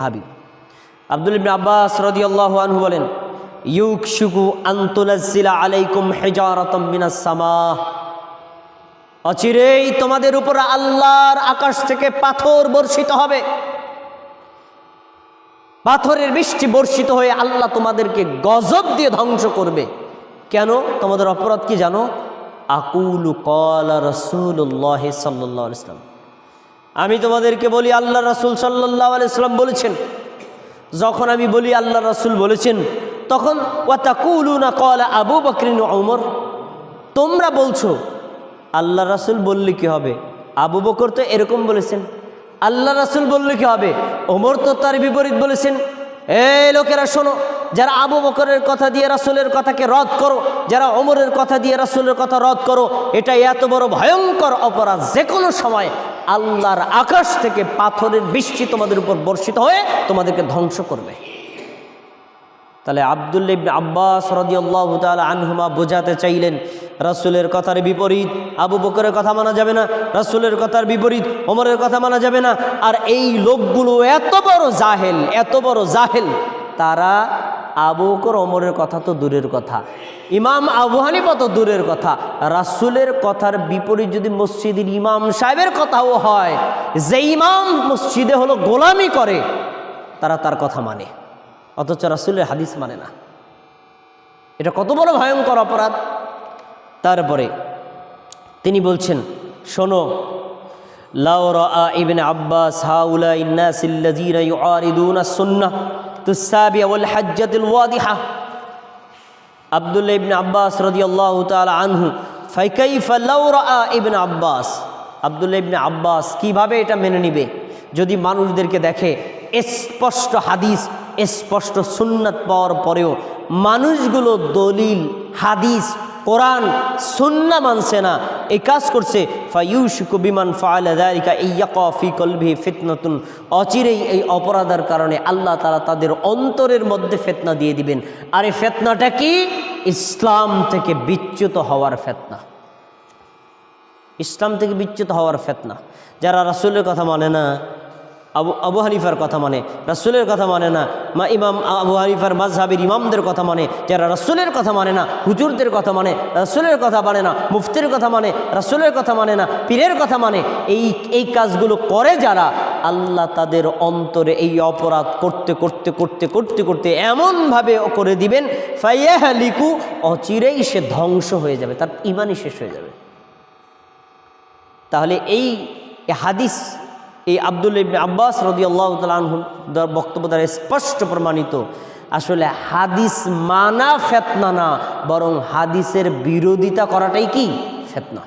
হাবি আব্দুল ইবনে আব্বাস রাদিয়াল্লাহু আনহু বলেন ইউকশুকু আনতুনাজ্জিলা আলাইকুম হিজারাতাম মিনাস সামাহ অচিরেই তোমাদের উপর আল্লাহর আকাশ থেকে পাথর বর্ষিত হবে। পাথরের বৃষ্টি বর্ষিত হয়ে আল্লাহ তোমাদেরকে গজব দিয়ে ধ্বংস করবে। কেন? তোমাদের অপরাধ কি জানো? আকুলু কলা রসুল্লাহ সাল্লাহ ইসলাম আমি তোমাদেরকে বলি আল্লাহ রাসুল সাল্লাহ আলাইসাল্লাম বলেছেন, যখন আমি বলি আল্লাহ রাসুল বলেছেন, তখন ওয়াতাকুলু না কলা আবু বকরিন ওমর তোমরা বলছো আল্লাহ রাসুল বললে কি হবে? আবু বকর তো এরকম বলেছেন আল্লাহ রাসুল বললে কি হবে? ওমর তো তার বিপরীত বলেছেন, এই লোকেরা শোনো, যারা আবু বকরের কথা দিয়ে রাসুলের কথাকে রদ করো, যারা অমরের কথা দিয়ে রাসুলের কথা রদ করো এটা এত বড় ভয়ঙ্কর অপরাধ যে কোনো সময় আল্লাহর আকাশ থেকে পাথরের বৃষ্টি তোমাদের উপর বর্ষিত হয়ে তোমাদেরকে ধ্বংস করবে। তাহলে আবদুল্লা ইবনে আব্বাস রদিয়াল্লাহু তাআলা আনহুমা বোঝাতে চাইলেন, রাসূলের কথার বিপরীত আবু বকরের কথা মানা যাবে না, রাসূলের কথার বিপরীত ওমরের কথা মানা যাবে না। আর এই লোকগুলো এত বড় জাহেল, এত বড় জাহেল, তারা আবু ওমরের কথা তো দূরের কথা। ইমাম আবু হানিফা তো দূরের কথা। রাসুলের কথার বিপরীত যদি মসজিদের ইমাম সাহেবের কথাও হয় যে ইমাম মসজিদে হলো গোলামি করে, তারা তার কথা মানে। অথচ রাসুলের হাদিস মানে না। এটা কত বড় ভয়ঙ্কর অপরাধ। তারপরে তিনি বলছেন, শোনো লাউ রা ইবনে আব্বাস হাউলা ইন্নাসিল্লাযীনা ইউআরিদুনা সুন্নাহ আব্বাস আনহু লাউ আব্বাস কীভাবে এটা মেনে নিবে? যদি মানুষদেরকে দেখে স্পষ্ট হাদিস, স্পষ্ট সুন্নাত পাওয়ার পরেও মানুষগুলো দলিল, হাদিস, কোরআন, সুন্না মানছে না এই কাজ করছে ফাইউশিকু বিমান ফায়ালিকা ইয়াকি কলভি ফিতনতুন। অচিরেই এই অপরাধের কারণে আল্লাহ তারা তাদের অন্তরের মধ্যে ফেতনা দিয়ে দিবেন। আর এই ফেতনাটা কি? ইসলাম থেকে বিচ্যুত হওয়ার ফেতনা। ইসলাম থেকে বিচ্যুত হওয়ার ফেতনা। যারা রাসুলের কথা মানে না আবু আবু হানিফার কথা মানে রাসুলের কথা মানে না, মা ইমাম আবু হানিফার মাজহাবির ইমামদের কথা মানে যারা রাসুলের কথা মানে না, হুজুরদের কথা মানে রাসুলের কথা মানে না, মুফতির কথা মানে রাসুলের কথা মানে না, পীরের কথা মানে এই এই কাজগুলো করে যারা, আল্লাহ তাদের অন্তরে এই অপরাধ করতে করতে করতে করতে করতে এমনভাবে করে দিবেন ফাইয়াহ লিকু অচিরেই সে ধ্বংস হয়ে যাবে, তার ইমানই শেষ হয়ে যাবে। তাহলে এই হাদিস এই আব্দুল ইবনে আব্বাস রদি আল্লাহ তালহুর বক্তব্য দ্বারা স্পষ্ট প্রমাণিত। আসলে হাদিস মানা ফেতনা না, বরং হাদিসের বিরোধিতা করাটাই কি? ফেতনা।